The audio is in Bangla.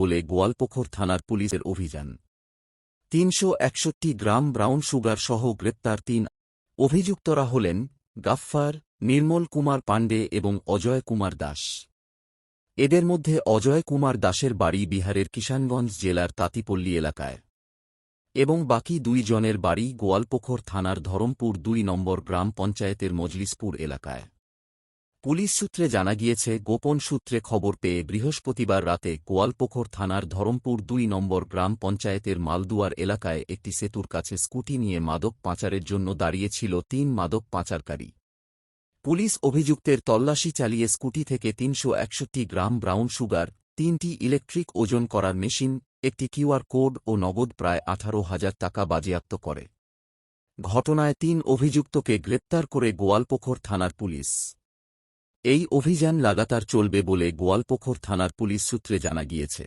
বলে গোয়ালপোখর থানার পুলিশের অভিযান। তিনশো একষট্টি গ্রাম ব্রাউন সুগার সহ গ্রেপ্তার তিন অভিযুক্তরা হলেন গাফফার, নির্মল কুমার পাণ্ডে এবং অজয় কুমার দাস। এদের মধ্যে অজয় কুমার দাসের বাড়ি বিহারের কিষানগঞ্জ জেলার তাতিপল্লী এলাকায় এবং বাকি দুই জনের বাড়ি গোয়ালপোখর থানার ধরমপুর দুই নম্বর গ্রাম পঞ্চায়েতের মজলিসপুর এলাকায়। পুলিশ সূত্রে জানা গিয়েছে, গোপন সূত্রে খবর পেয়ে বৃহস্পতিবার রাতে গোয়ালপোখর থানার ধরমপুর দুই নম্বর গ্রাম পঞ্চায়েতের মালদুয়ার এলাকায় একটি সেতুর কাছে স্কুটি নিয়ে মাদক পাচারের জন্য দাঁড়িয়েছিল তিন মাদক পাচারকারী। পুলিশ অভিযুক্তের তল্লাশি চালিয়ে স্কুটি থেকে তিনশো একষট্টি গ্রাম ব্রাউন সুগার, তিনটি ইলেকট্রিক ওজন করার মেশিন, একটি কিউআর কোড ও নগদ প্রায় আঠারো হাজার টাকা বাজেয়াপ্ত করে। ঘটনায় তিন অভিযুক্তকে গ্রেপ্তার করে গোয়ালপোখর থানার পুলিশ। এই অভিযান লাগাতার চলবে বলে গোয়ালপোখর থানার পুলিশ সূত্রে জানা গিয়েছে।